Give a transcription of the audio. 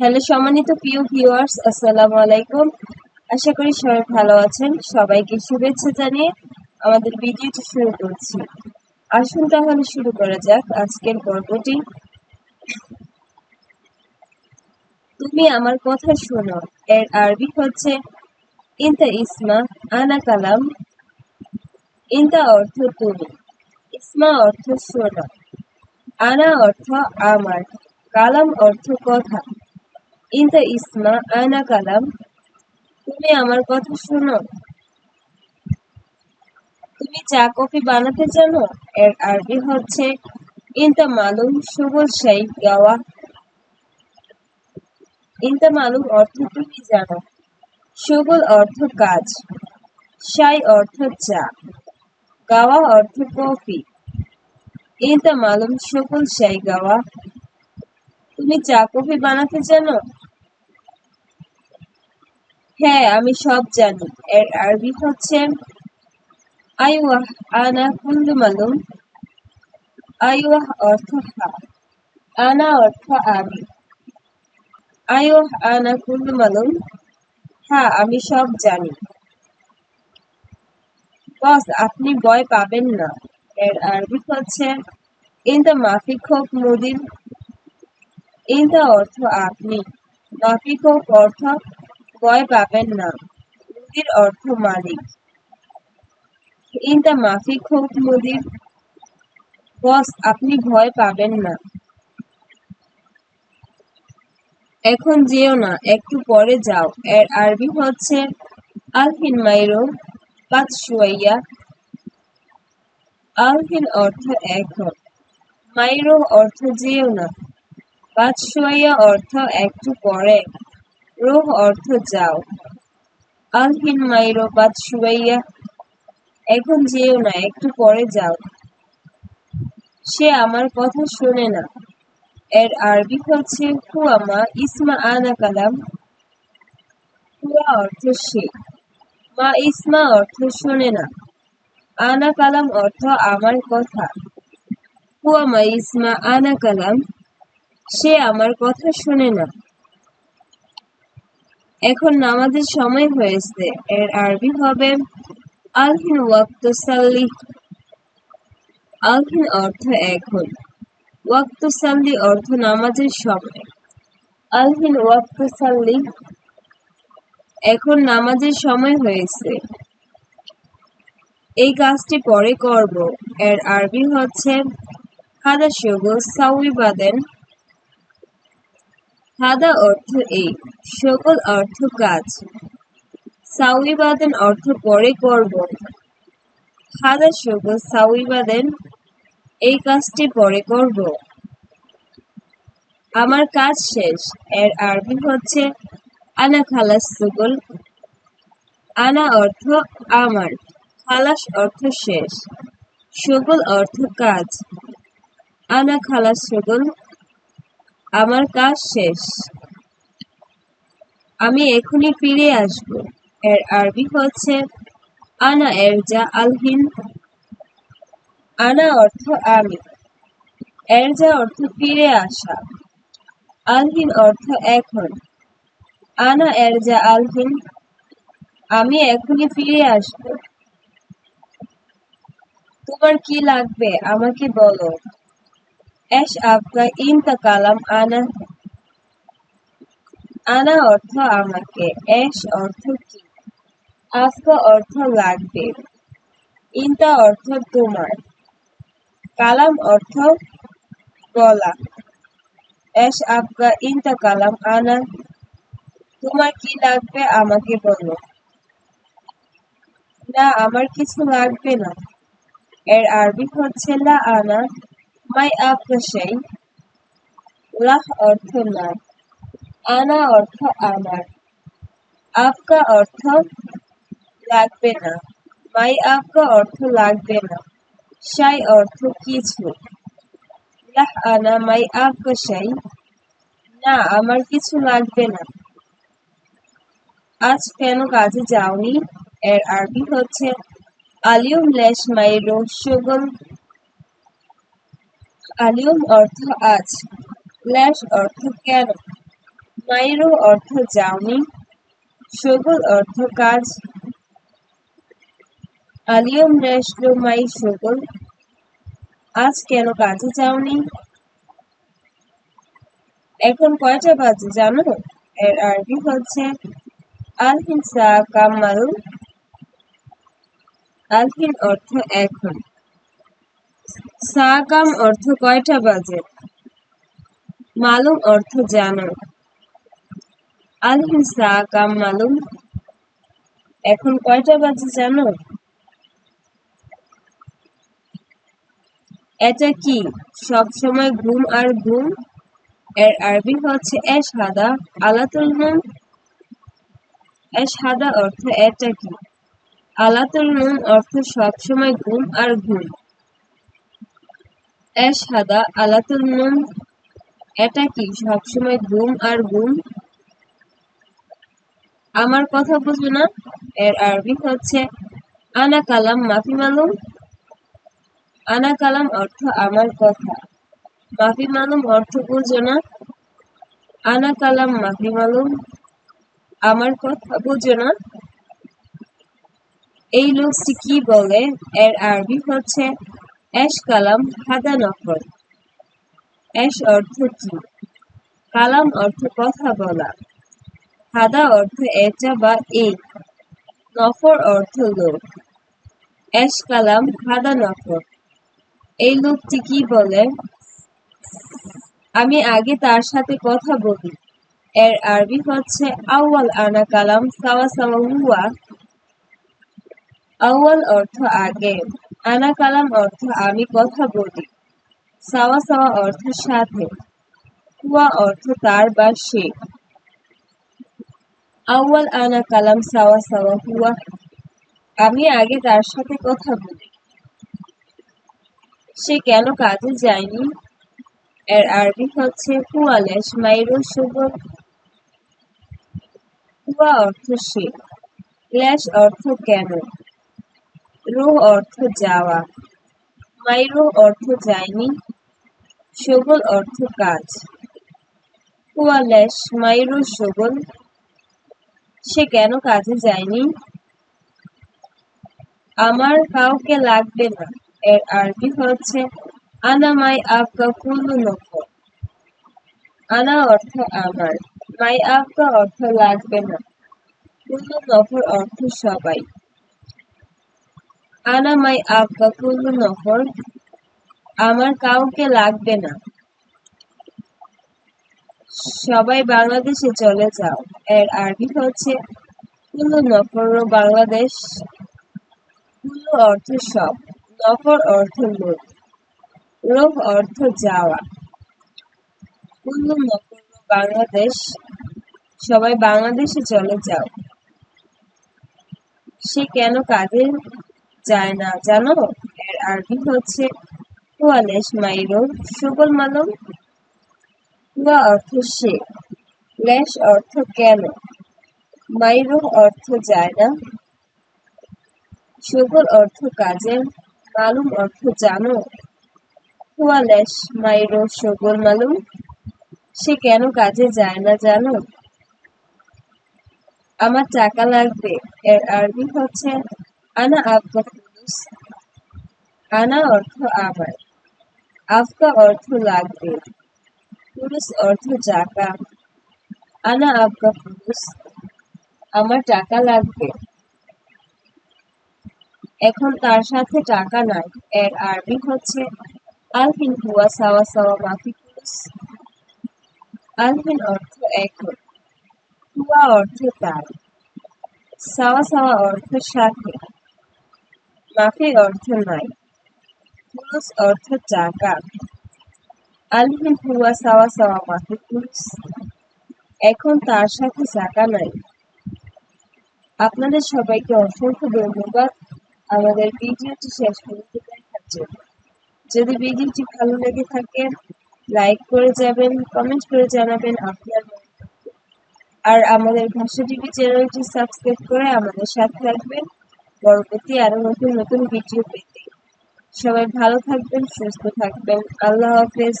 Hello সম্মানিত প্রিয় viewers আসসালামু আলাইকুম। আশা করি সবাই ভালো আছেন। সবাইকে শুভেচ্ছা জানিয়ে আমাদের ভিডিওটি শুরু করছি। আসুন তাহলে শুরু করা যাক আজকের পর্বটি। তুমি আমার কথা শোনো। এর আরবি হচ্ছে, ইনতা ইসমা আনা কালাম। ইনতা অর্থ তুমি। ইসমা অর্থ শোনো। আনা অর্থ আমার। কালাম অর্থ কথা। ইনতা ইসমা আনা কালাম তুমি আমার কথা শোনো তুমি চা কফি বানাতে জানো এর আরবি হচ্ছে ইনতা মালুম সুবল শাই গাওয়া ইনতা মালুম অর্থ তুমি জানো সুবল অর্থ কাজ শাই অর্থ চা গাওয়া অর্থ কফি ইনতা মালুম সুবল শাই গাওয়া তুমি চা কফি বানাতে জানো হ্যাঁ আমি সব জানি। এর আরবি হচ্ছে আইওয়াহ আনা মালুম আইওয়াহ অর্থ আনা অর্থ আমি আনা মালুম হ্যাঁ আমি সব জানি বস, আপনি ভয় পাবেন না। এর আরবি হচ্ছে, ইন দ্য মাফিক হোক মুদির ইন দ্য অর্থ আপনি মাফিক হোক অর্থ ভয় পাবেন না। মুদির অর্থ মালিক। ইনতা মাফিক হোক মুদির। বস, আপনি ভয় পাবেন না। এখন যেও না, একটু পরে যাও। এর আরবি হচ্ছে আলহিন মাইরো পাঁচ শুয়াইয়া আলহিন অর্থ এখন মাইরো অর্থ যেও না। পাঁচ শুয়াইয়া অর্থ একটু পরে। রোহ অর্থ যাও। আলহিন মাইরো পাঁচ শুয়াইয়া এখন যেও না, একটু পরে যাও। সে আমার কথা শোনে না। এর আরবি হচ্ছে, হুয়ামা ইসমা আনা কালাম। হুয়া অর্থ সে। মা ইসমা অর্থ শোনে না। আনা কালাম অর্থ আমার কথা। হুয়ামা ইসমা আনা কালাম। সে আমার কথা শোনে না। এখন নামাজের সময় হয়েছে। এর আরবি হবে আলহিন ওয়াক্ত আলহিন অর্থ এখন। ওয়াক্ত অর্থ নামাজের সময়। আলহিন ওয়াক্ত এখন নামাজের সময় হয়েছে। এই কাজটি পরে করব। এর আরবি হচ্ছে হাদা সবুজ সাউই বাদেন হাদা অর্থ এই, সকল অর্থ কাজ সাউই বাদেন অর্থ পরে করব হাদা সবুজ সাউই বাদেন এই কাজটি পরে করব আমার কাজ শেষ, এর আরবি হচ্ছে, আনা খালাস সুগুল আনা অর্থ আমার, খালাস অর্থ শেষ সুগুল অর্থ কাজ। আনা খালাস সুগুল আমার কাজ শেষ। আমি এখনই ফিরে আসব। এর আরবি হচ্ছে, আনা এরজা আলহিন আনা অর্থ আমি। এরজা অর্থ ফিরে আসা। আলহিন অর্থ এখন। আনা এরজা আলহিন আমি এখনই ফিরে আসব। তোমার কি লাগবে আমাকে বলো। এস আপকা ইনতা কালাম আনা আনা অর্থ আমাকে এস অর্থ কি আফকা অর্থ লাগবে ইনতা অর্থ তোমার কালাম অর্থ বলা এস আপকা ইনতা কালাম আনা তোমার কি লাগবে আমাকে বলো না আমার কিছু লাগবে না এর আরবি হচ্ছে লা আনা মাই সেই লাহ অর্থ না আনা অর্থ আমার। আপকা অর্থ লাগবে না মাই আপকা অর্থ লাগবে না শাই অর্থ কিছু। লাহ আনা মাই শাই না, আমার কিছু লাগবে না। আজ কেন কাজে যাওনি? এর আরবি হচ্ছে, আলিউম লেশ মাই রোশগল আলিউম অর্থ আজ, ল্যাশ অর্থ কেন? মাইরু অর্থ যাওনি সগুল অর্থ কাজ। আলিয়ম রেশলো মাই সগুল আজ কেন কাজে যাওনি? এখন কয়টা বাজে জানো? এর আরবি হচ্ছে, আলহিন সা কামাল আলহিন অর্থ এখন। সা কাম অর্থ কয়টা বাজে? মালুম অর্থ জানো। আলহিন সা কাম মালুম। এখন কয়টা বাজে জানো? এটা কি, সব সময় ঘুম আর ঘুম? এর আরবি হচ্ছে এশ হাদা আলাতুল নুন। এশ অর্থ এটা কি? আলাতুল নুন অর্থ সব সময় ঘুম আর ঘুম। এশ আলাতুল নুন এটা কি? সবসময় ঘুম আর ঘুম? আমার কথা বুঝো না? এর আরবি হচ্ছে, আনা কালাম মাফি মালুম। আনা কালাম অর্থ আমার কথা। মাফি মালুম অর্থ বুঝো না। আনা কালাম মাফি মালুম। আমার কথা বুঝো না। এই লোকটি কি বলে? এর আরবি হচ্ছে এশ কালাম হাদা নফর অ্যাশ অর্থ কি? কালাম অর্থ কথা বলা। হাদা অর্থ এটা বা এই নফর অর্থ লোক। অ্যাশ কালাম হাদা নফর এই লোকটি কি বলে? আমি আগে তার সাথে কথা বলি। এর আরবি হচ্ছে আউয়াল আনা কালাম সাওয়া সাওয়া আউয়াল অর্থ আগে। আনা কালাম অর্থ আমি কথা বলি। সাওয়া সাওয়া অর্থ সাথে। কুয়া অর্থ তার বা সে। আউয়াল আনা কালাম সাওয়া সাওয়া হুয়া। আমি আগে তার সাথে কথা বলি। সে কেন কাজে যায়নি? এর আরবি হচ্ছে হুয়ালেশ মাইরুল সুবল হুয়া অর্থ সে। লেশ অর্থ কেন? রুহ অর্থ যাওয়া। মাইরুহ অর্থ যায়নি সগল অর্থ কাজ। হুয়ালেশ মাইরু সগল সে কেন কাজে যায়নি? আমার কাউকে লাগবে না, এর আরবি হচ্ছে, আনা মাই আবকা কুলু নফর আনা অর্থ আমার, মাই আবকা অর্থ লাগবে না। কুলু নফর অর্থ সবাই। আনা মাই আবকা কুলু নফর আমার কাউকে লাগবে না। সবাই বাংলাদেশে চলে যাও। এর আরবি হচ্ছে কুলু নফর বাংলাদেশ কুলু অর্থ সব। নফর অর্থ লোক রোগ অর্থ যাওয়া। কুল্লু নফর বাংলাদেশ, সবাই বাংলাদেশে চলে যাও। সে কেন কাজে যায় না, জানো? এর আরবি হচ্ছে মালম। হুয়া অর্থ সে, লেশ অর্থ কেন? অর্থ যায় না। অর্থ কাজে মালুম অর্থ জানো? হুয়ালেশ মাইরো, সুগল মালুম, সে কেন কাজে যায় না জানো? আমার টাকা লাগবে। এর আরবি হচ্ছে আনা আবকা ফুলুস আনা অর্থ আমার আফকা অর্থ লাগবে ফুলুস অর্থ টাকা আনা আবকা ফুলুস আমার টাকা লাগবে এখন তার সাথে টাকা নাই এর আরবি হচ্ছে আলহিন হুয়া সাওয়া সাওয়া মাফি ফুলুস আলহিন অর্থ এখন হুয়া অর্থ তার সাওয়া সাওয়া অর্থ সাথে মাফি অর্থ নাই ফুলুস অর্থ টাকা আলহিন হুয়া সাওয়া সাওয়া মাফি ফুলুস এখন তার সাথে টাকা নাই আপনাদের সবাইকে অসংখ্য ধন্যবাদ আমাদের ভিডিওটি শেষ পর্যন্ত দেখার জন্য যদি ভিডিওটি ভালো লেগে থাকে লাইক করে যাবেন কমেন্ট করে জানাবেন আপনার আর আমাদের ভাষা টিভি চ্যানেলটি সাবস্ক্রাইব করে আমাদের সাথে রাখবেন পরবর্তী আরও নতুন নতুন ভিডিও পেতে। সবাই ভালো থাকবেন সুস্থ থাকবেন। আল্লাহ হাফেজ।